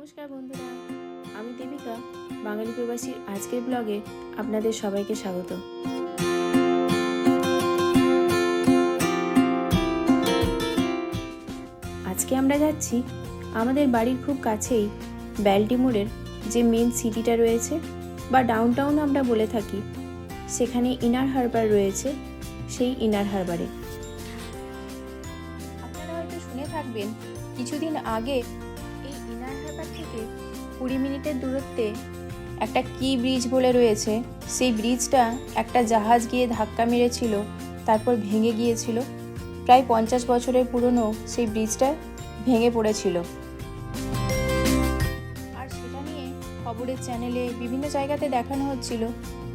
নমস্কার বন্ধুরা, আমি দেবিকা, বাঙালি প্রবাসীর আজকের ব্লগে আপনাদের সবাইকে স্বাগত। আজকে আমরা যাচ্ছি আমাদের বাড়ির খুব কাছেই ব্যালটিমোরের যে মেন সিটিটা রয়েছে বা ডাউনটাউন আমরা বলে থাকি, সেখানে ইনার হারবার রয়েছে, সেই ইনার হারবারে। আপনারা হয়তো শুনে থাকবেন, কিছুদিন আগে কুড়ি মিনিটের দূরত্বে একটা কি ব্রিজ বলে রয়েছে, সেই ব্রিজটা একটা জাহাজ গিয়ে ধাক্কা মেরেছিল, তারপর ভেঙে গিয়েছিল। প্রায় পঞ্চাশ বছরের পুরনো সেই ব্রিজটা ভেঙে পড়েছিল। আর সেটা নিয়ে খবরের চ্যানেলে বিভিন্ন জায়গাতে দেখানো হচ্ছিল।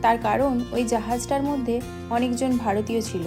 তার কারণ ওই জাহাজটার মধ্যে অনেকজন ভারতীয় ছিল।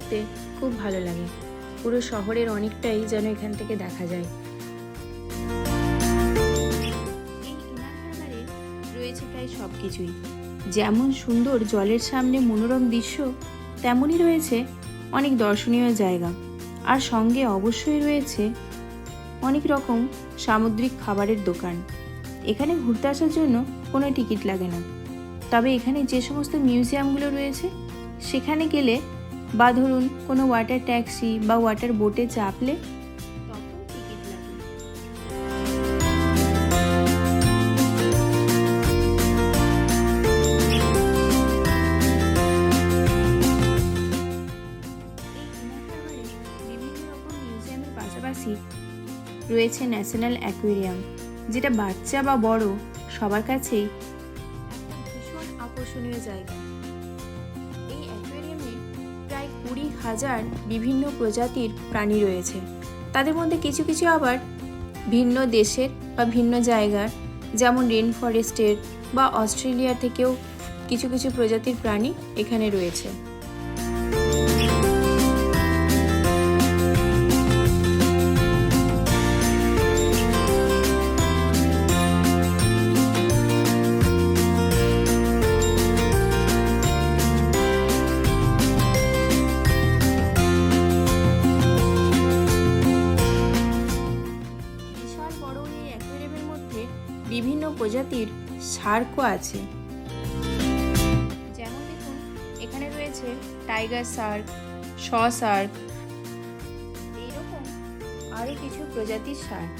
দেখতে খুব ভালো লাগে। পুরো শহরের অনেকটাই যেন এখান থেকে দেখা যায়। রয়েছে প্রায় সব কিছুই যেমন সুন্দর জলের সামনে মনোরম দৃশ্য, তেমনই রয়েছে অনেক দর্শনীয় জায়গা। আর সঙ্গে অবশ্যই রয়েছে অনেক রকম সামুদ্রিক খাবারের দোকান। এখানে ঘুরতে আসার জন্য কোনো টিকিট লাগে না। তবে এখানে যে সমস্ত মিউজিয়ামগুলো রয়েছে, সেখানে গেলে বা ধরুন কোনো ওয়াটার ট্যাক্সি বা ওয়াটার বোটে চাপলে পাশাপাশি রয়েছে ন্যাশনাল অ্যাকুয়ারিয়াম যেটা বাচ্চা বা বড় সবার কাছেই ভীষণ আকর্ষণীয় জায়গা। কুড়ি হাজার বিভিন্ন প্রজাতির প্রাণী রয়েছে। তাদের মধ্যে কিছু কিছু আবার ভিন্ন দেশের বা ভিন্ন জায়গার, যেমন রেন ফরেস্টের বা অস্ট্রেলিয়া থেকেও কিছু কিছু প্রজাতির প্রাণী এখানে রয়েছে। প্রজাতির সার্কও আছে। যেমন দেখুন, এখানে রয়েছে টাইগার শার্ক শ শার্ক এইরকম আরও কিছু প্রজাতির শার্ক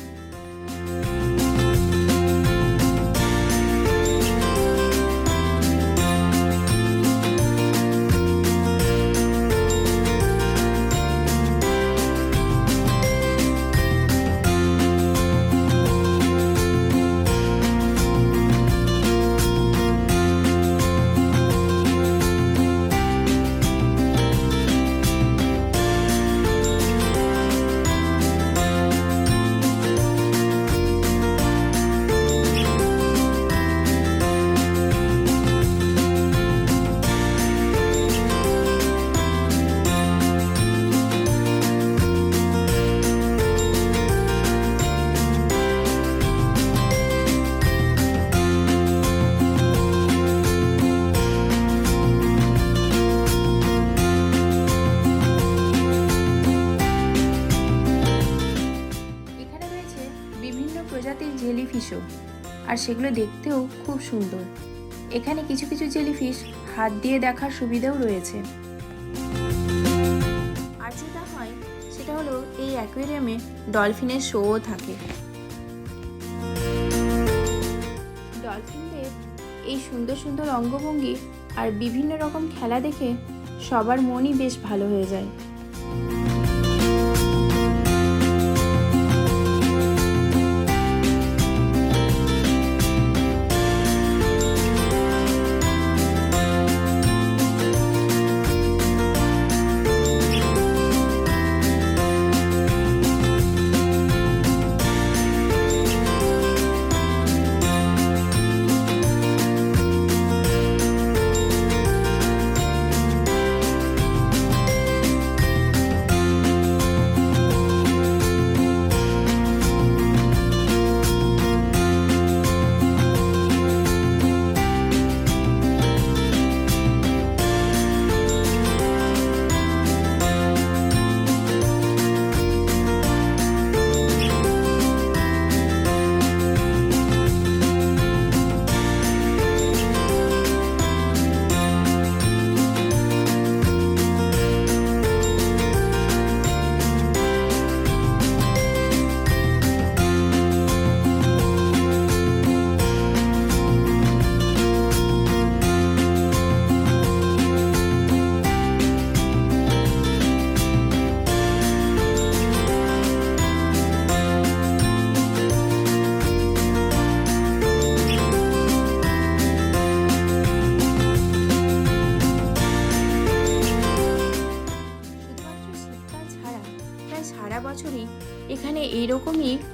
সেগুলো দেখতেও খুব সুন্দর। এখানে কিছু কিছু জেলিফিশ হাত দিয়ে দেখার সুবিধাও রয়েছে। আর যেটা হয়, সেটা হলো এই অ্যাকোয়ারিয়ামে ডলফিনের শোও থাকে। ডলফিনদের এই সুন্দর সুন্দর অঙ্গভঙ্গি আর বিভিন্ন রকম খেলা দেখে সবার মনই বেশ ভালো হয়ে যায়।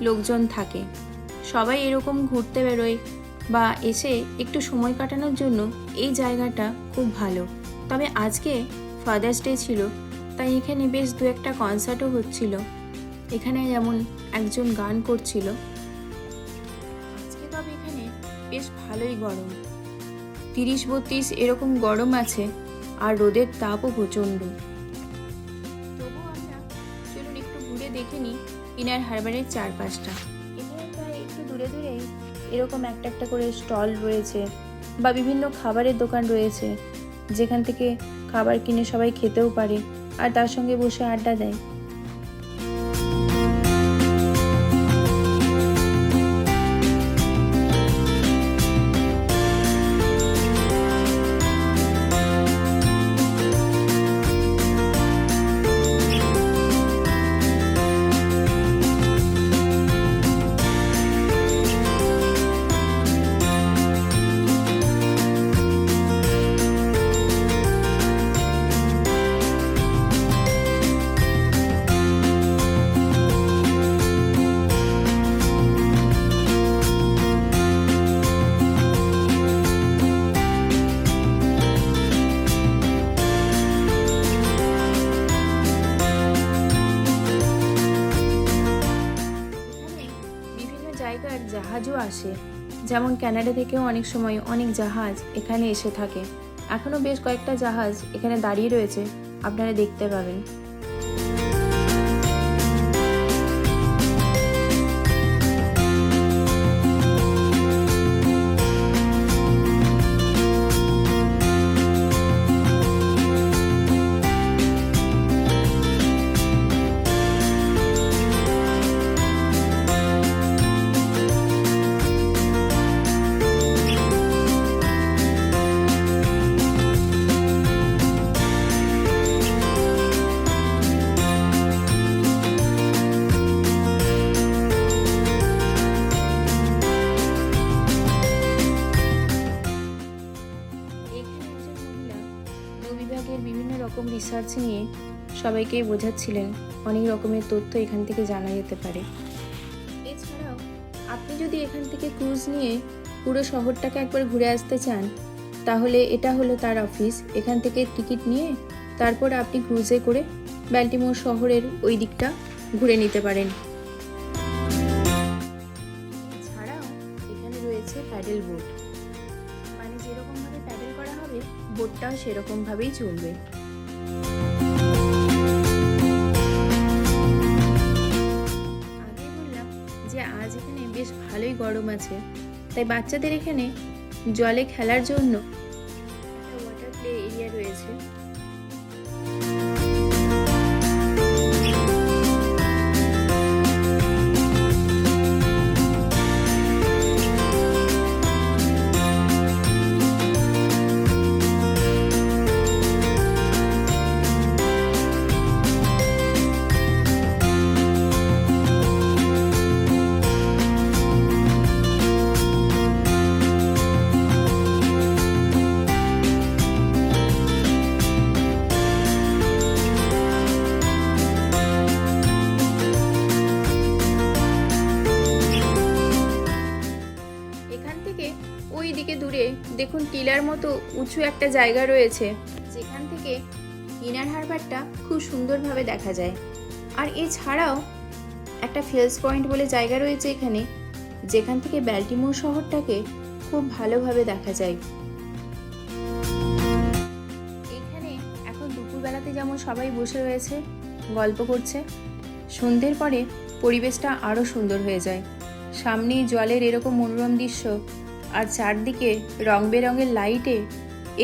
লোকজন থাকে। সবাই এরকম ঘুরতে বেরোয় বা এসে একটু সময় কাটানোর জন্য এই জায়গাটা খুব ভালো। তবে আজকে ফাদার্স ডে ছিল, তাই এখানে বেশ দু একটা কনসার্টও হচ্ছিল। এখানে যেমন একজন গান করছিল। আজকে তবে এখানে বেশ ভালোই গরম। তিরিশ বত্রিশ এরকম গরম আছে আর রোদের তাপও প্রচণ্ড। তবুও আমরা চলুন একটু ঘুরে দেখে নিই ইনার হারবারের চারপাশটা। প্রায় একটু দূরে দূরে এরকম একটা একটা করে স্টল রয়েছে বা বিভিন্ন খাবারের দোকান রয়েছে, যেখান থেকে খাবার কিনে সবাই খেতেও পারে, আর তার সঙ্গে বসে আড্ডা দেয়। যেমন ক্যানাডা থেকেও অনেক সময় অনেক জাহাজ এখানে এসে থাকে। এখনও বেশ কয়েকটা জাহাজ এখানে দাঁড়িয়ে রয়েছে। আপনারা দেখতে পাবেন। সবাইকে বোঝাচ্ছিলেন অনেক রকমের তথ্য এখান থেকে জানা যেতে পারে। এছাড়াও, আপনি যদি এখান থেকে ক্রুজ নিয়ে পুরো শহরটাকে একবার ঘুরে আসতে চান, তাহলে এটা হলো তার অফিস। এখান থেকে টিকিট নিয়ে তারপর আপনি ক্রুজে করে ব্যাল্টিমোর শহরের ওই দিকটা ঘুরে নিতে পারেন। এখানে রয়েছে প্যাডেল বোট। মানে যেরকম ভাবে প্যাডেল করা হবে, বোটটাও সেরকম ভাবেই চলবে। গরম আছে। তাই বাচ্চাদের এখানে জলে খেলার জন্য উঁচু একটা জায়গা রয়েছে, যেখান থেকে ইনার হারবারটা খুব সুন্দরভাবে দেখা যায়। আর এছাড়াও একটা ফেলস পয়েন্ট বলে জায়গা রয়েছে এখানে, যেখান থেকে ব্যাল্টিমোর শহরটাকে খুব ভালোভাবে দেখা যায়। এখানে এখন দুপুরবেলাতে যেমন সবাই বসে রয়েছে, গল্প করছে, সন্ধ্যের পরে পরিবেশটা আরও সুন্দর হয়ে যায়। সামনেই জলের এরকম মনোরম দৃশ্য, আর চারদিকে রং বেরঙের লাইটে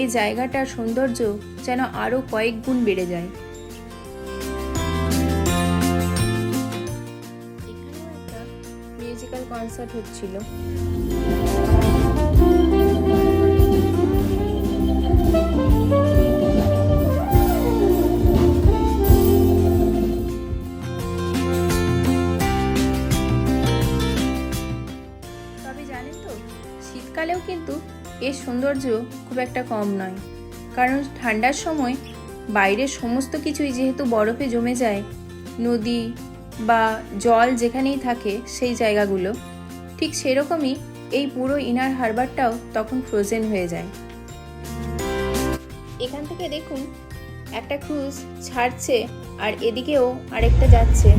এই জায়গাটার সৌন্দর্য যেন আরও কয়েক গুণ বেড়ে যায়। এখানেও একটা মিউজিক্যাল কনসার্ট হচ্ছিল। সৌন্দর্য খুব একটা কম নয়। কারণ ঠান্ডার সময় বাইরের সমস্ত কিছুই যেহেতু বরফে জমে যায়, নদী বা জল যেখানেই থাকে সেই জায়গাগুলো, ঠিক সেরকমই এই পুরো ইনার হারবারটাও তখন ফ্রোজেন হয়ে যায়। এখান থেকে দেখুন একটা ক্রুজ ছাড়ছে আর এদিকেও আরেকটা যাচ্ছে।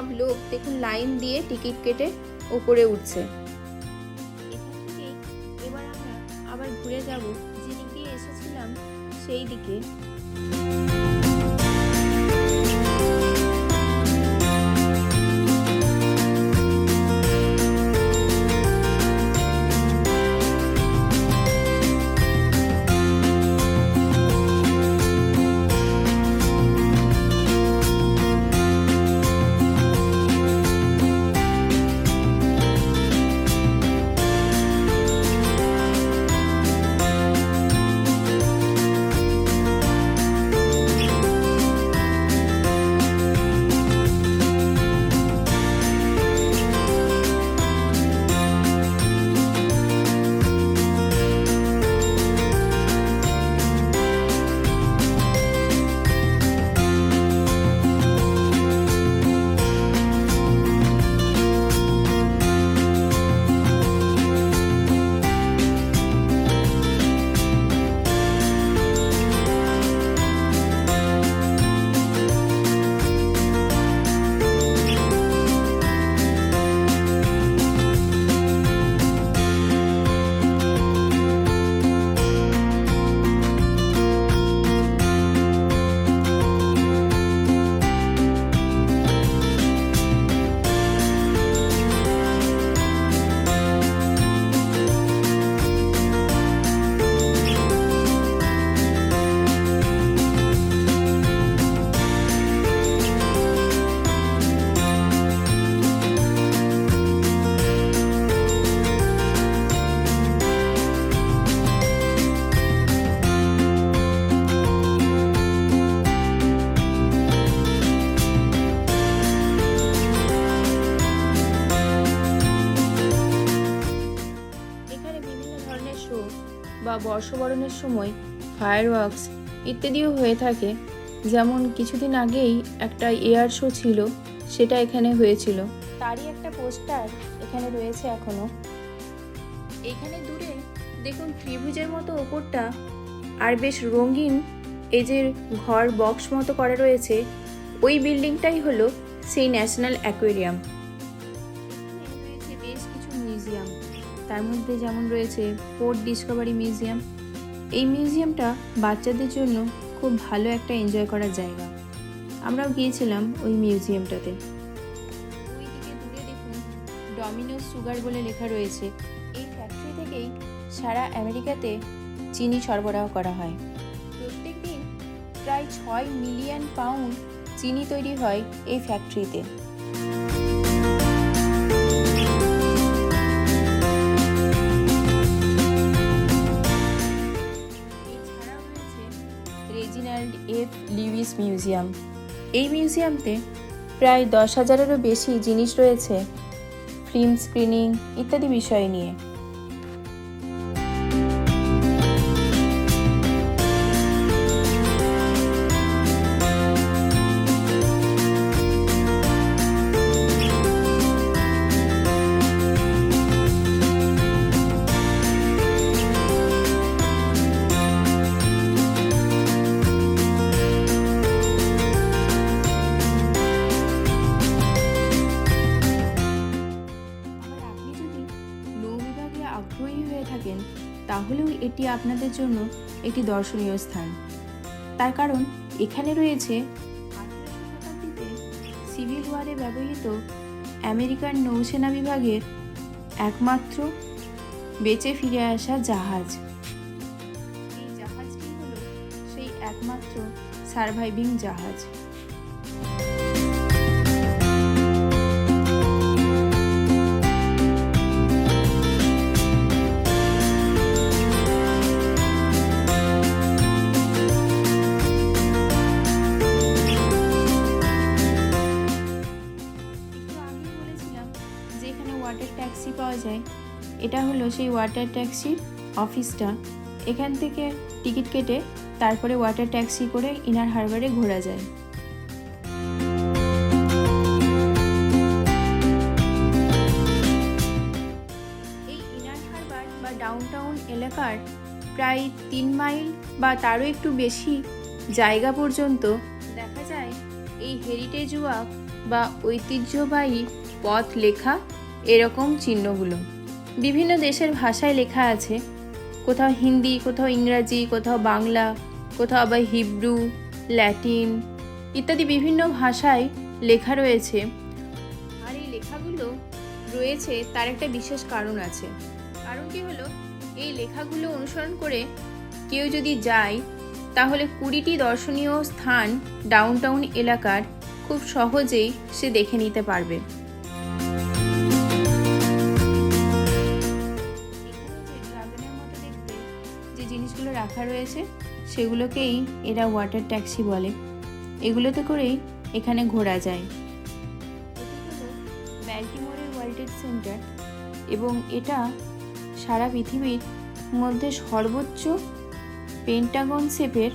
সব লোক দেখুন লাইন দিয়ে টিকিট কেটে ওপরে উঠছে। এবার আমরা আবার ঘুরে যাব, যেদিকে এসেছিলাম সেই দিকে বর্ষবরণের সময় ফায়ার ফায়ারওয়ার্কস ইত্যাদিও হয়ে থাকে। যেমন কিছুদিন আগেই একটা এয়ার শো ছিল, সেটা এখানে হয়েছিল। তারই একটা পোস্টার এখানে রয়েছে এখনও। এখানে দূরে দেখুন ত্রিভুজের মতো ওপরটা, আর বেশ রঙিন এই যে ঘর বক্স মতো করা রয়েছে। ওই বিল্ডিংটাই হলো সেই ন্যাশনাল অ্যাকোয়ারিয়াম বেশ কিছু মিউজিয়াম তার মধ্যে যেমন রয়েছে পোর্ট ডিসকভারি মিউজিয়াম এই মিউজিয়ামটা বাচ্চাদের জন্য খুব ভালো একটা এনজয় করার জায়গা। আমরাও গিয়েছিলাম ওই মিউজিয়ামটাতে দেখুন ডমিনোস সুগার বলে লেখা রয়েছে। এই ফ্যাক্টরি থেকেই সারা আমেরিকাতে চিনি সরবরাহ করা হয়। প্রত্যেক দিন প্রায় ছয় মিলিয়ন পাউন্ড চিনি তৈরি হয় এই ফ্যাক্টরিতে লিউইস মিউজিয়াম এই মিউজিয়ামতে প্রায় দশ হাজারেরও বেশি জিনিস রয়েছে। ফিল্ম স্ক্রিনিং ইত্যাদি বিষয় নিয়ে। এটি আপনাদের জন্য একটি দর্শনীয় স্থান। তার কারণ, এখানে রয়েছে সিভিল ওয়ারে ব্যবহৃত আমেরিকান নৌসেনা বিভাগের একমাত্র বেঁচে ফিরে আসা জাহাজ। এই জাহাজটি হলো সেই একমাত্র সার্ভাইভিং জাহাজ। সেই ওয়াটার ট্যাক্সির অফিসটা এখান থেকে টিকিট কেটে তারপরে ওয়াটার ট্যাক্সি করে ইনার হারবারে ঘোরা যায়। এই ইনার হারবার বা ডাউনটাউন এলাকার প্রায় তিন মাইল বা তারও একটু বেশি জায়গা পর্যন্ত দেখা যায় এই হেরিটেজ ওয়াক বা ঐতিহ্যবাহী পথ লেখা এরকম চিহ্নগুলো। বিভিন্ন দেশের ভাষায় লেখা আছে। কোথাও হিন্দি, কোথাও ইংরাজি, কোথাও বাংলা, কোথাও আবার হিব্রু, ল্যাটিন ইত্যাদি বিভিন্ন ভাষায় লেখা রয়েছে। আর এই লেখাগুলো রয়েছে, তার একটা বিশেষ কারণ আছে। কারণ কারণটি হলো, এই লেখাগুলো অনুসরণ করে কেউ যদি যায়, তাহলে কুড়িটি দর্শনীয় স্থান ডাউনটাউন এলাকার খুব সহজেই সে দেখে নিতে পারবে। রাখা রয়েছে, সেগুলোকেই এরা ওয়াটার ট্যাক্সি বলে। এগুলোতে করেই এখানে ঘোরা যায়। ব্যাল্টিমোরের ওয়ার্ল্ড ট্রেড সেন্টার এবং এটা সারা পৃথিবীর মধ্যে সর্বোচ্চ পেন্টাগন শেপের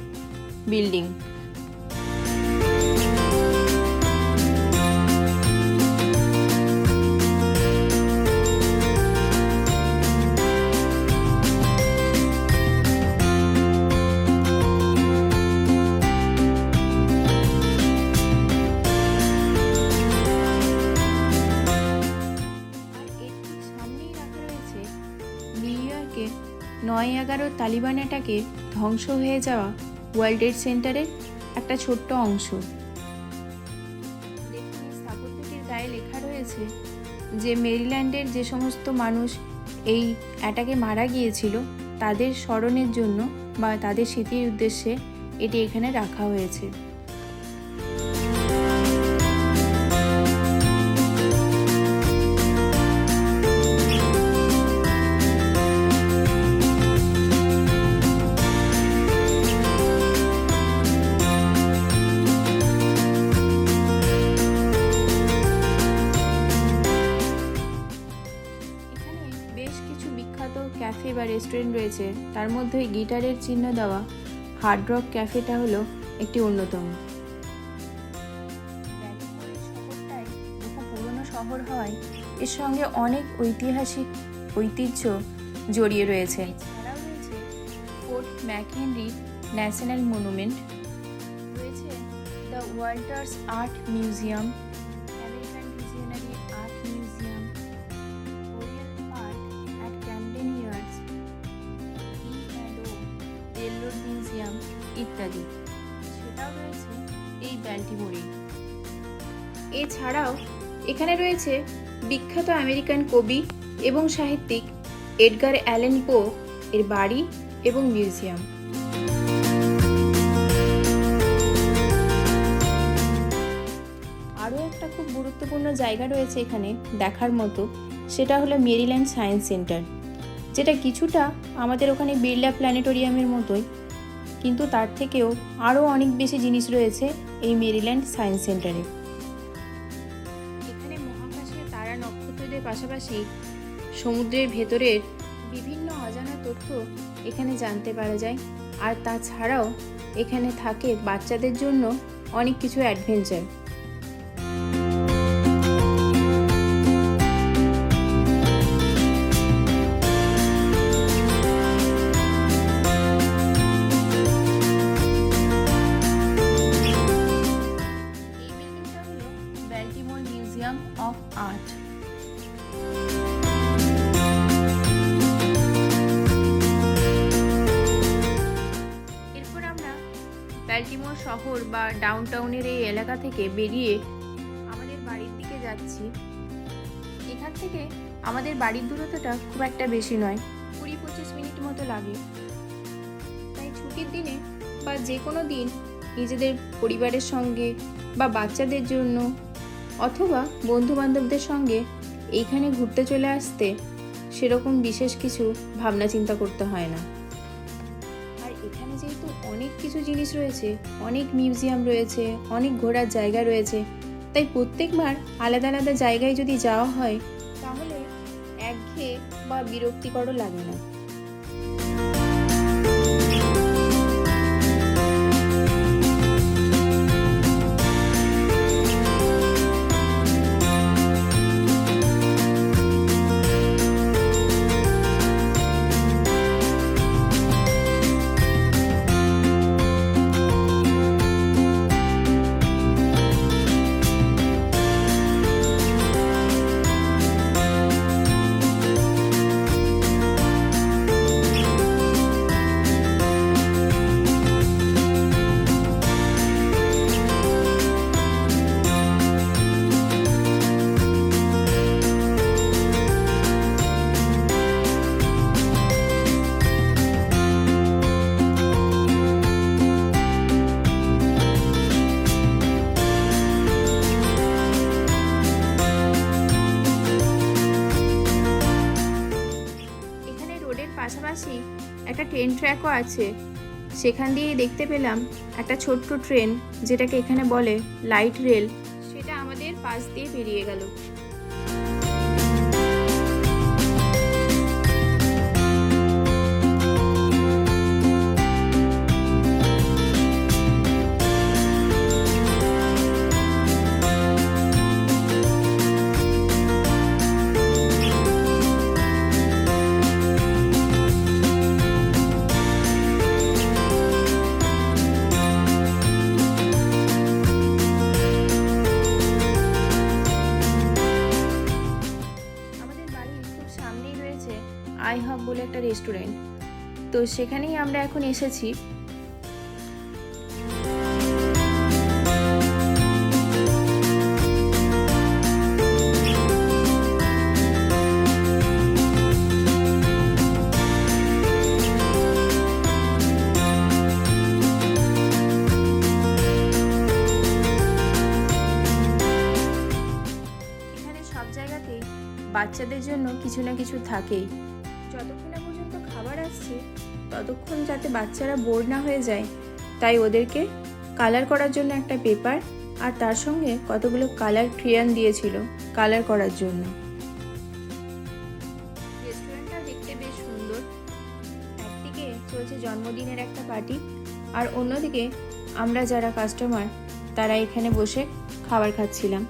বিল্ডিং তালিবান অ্যাটাকে ধ্বংস হয়ে যাওয়া ওয়ার্ল্ড ট্রেড সেন্টারের একটা ছোট্ট অংশ। স্থাপত্যটির গায়ে লেখা রয়েছে যে মেরিল্যান্ডের যে সমস্ত মানুষ এই অ্যাটাকে মারা গিয়েছিল, তাদের স্মরণের জন্য বা তাদের স্মৃতির উদ্দেশ্যে এটি এখানে রাখা হয়েছে। রেস্টুরেন্ট রয়েছে, তার মধ্যে গিটারের চিহ্ন দেওয়া। হার্ড রক ক্যাফেটা হলো একটি অন্যতম। শহর হওয়ায় এর সঙ্গে অনেক ঐতিহাসিক ঐতিহ্য জড়িয়ে রয়েছে ফোর্ট ম্যাকহেনরি ন্যাশনাল মনুমেন্ট, রয়েছে দ্য ওয়াল্টার্স আর্ট মিউজিয়াম এখানে রয়েছে বিখ্যাত আমেরিকান কবি এবং সাহিত্যিক এডগার অ্যালেন পো এর বাড়ি এবং মিউজিয়াম। আরও একটা খুব গুরুত্বপূর্ণ জায়গা রয়েছে এখানে দেখার মতো, সেটা হলো মেরিল্যান্ড সায়েন্স সেন্টার, যেটা কিছুটা আমাদের ওখানে বিড়লা প্ল্যানেটোরিয়ামের মতোই, কিন্তু তার থেকেও আরও অনেক বেশি জিনিস রয়েছে এই মেরিল্যান্ড সায়েন্স সেন্টারে। পাশাপাশি সমুদ্রের ভেতরের বিভিন্ন অজানা তথ্য এখানে জানতে পারা যায়। আর তাছাড়াও এখানে থাকে বাচ্চাদের জন্য অনেক কিছু অ্যাডভেঞ্চার ব্যাল্টিমোর শহর বা ডাউনটাউনের এই এলাকা থেকে বেরিয়ে আমাদের বাড়ির দিকে যাচ্ছি। এখান থেকে আমাদের বাড়ির দূরত্বটা খুব একটা বেশি নয় কুড়ি পঁচিশ মিনিট মতো লাগে। তাই ছুটির দিনে বা যে কোনো দিন নিজেদের পরিবারের সঙ্গে বা বাচ্চাদের জন্য অথবা বন্ধু বান্ধবদের সঙ্গে এইখানে ঘুরতে চলে আসতে সেরকম বিশেষ কিছু ভাবনা চিন্তা করতে হয় না। অনেক কিছু জিনিস রয়েছে, অনেক মিউজিয়াম রয়েছে, অনেক ঘোরার জায়গা রয়েছে। তাই প্রত্যেকবার আলাদা আলাদা জায়গায় যদি যাওয়া হয়, তাহলে একঘেয়ে বা বিরক্তিকরও লাগে না। ট্র্যাকও আছে। সেখান দিয়েই দেখতে পেলাম একটা ছোট্ট ট্রেন, যেটাকে এখানে বলে লাইট রেল। সেটা আমাদের পাশ দিয়ে বেরিয়ে গেল। রেস্টুরেন্ট তো সেখানেই আমরা এখন এসেছি। বাচ্চাদের জন্য কিছু না কিছু থাকেই। যাতে বাচ্চারা বোর না হয়ে যায়, তাই ওদেরকে কালার করার জন্য একটা পেপার আর তার সঙ্গে কতগুলো কালার ক্রিয়ান দিয়েছিল কালার করার জন্য। দেখতে বেশ সুন্দর। একদিকে জন্মদিনের একটা পার্টি আর অন্যদিকে আমরা যারা কাস্টমার তারা এখানে বসে খাবার খাচ্ছিলাম।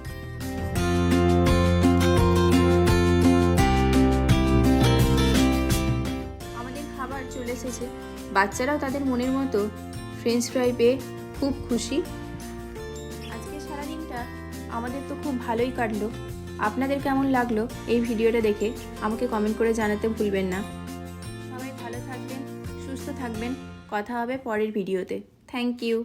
বাচ্চারাও তাদের মনের মতো ফ্রেঞ্চ ফ্রাই পেয়ে খুব খুশি। আজকে সারাদিনটা আমাদের তো খুব ভালোই কাটলো। আপনাদের কেমন লাগল এই ভিডিওটা দেখে আমাকে কমেন্ট করে জানাতে ভুলবেন না। সবাই ভালো থাকবেন, সুস্থ থাকবেন। কথা হবে পরের ভিডিওতে। Thank you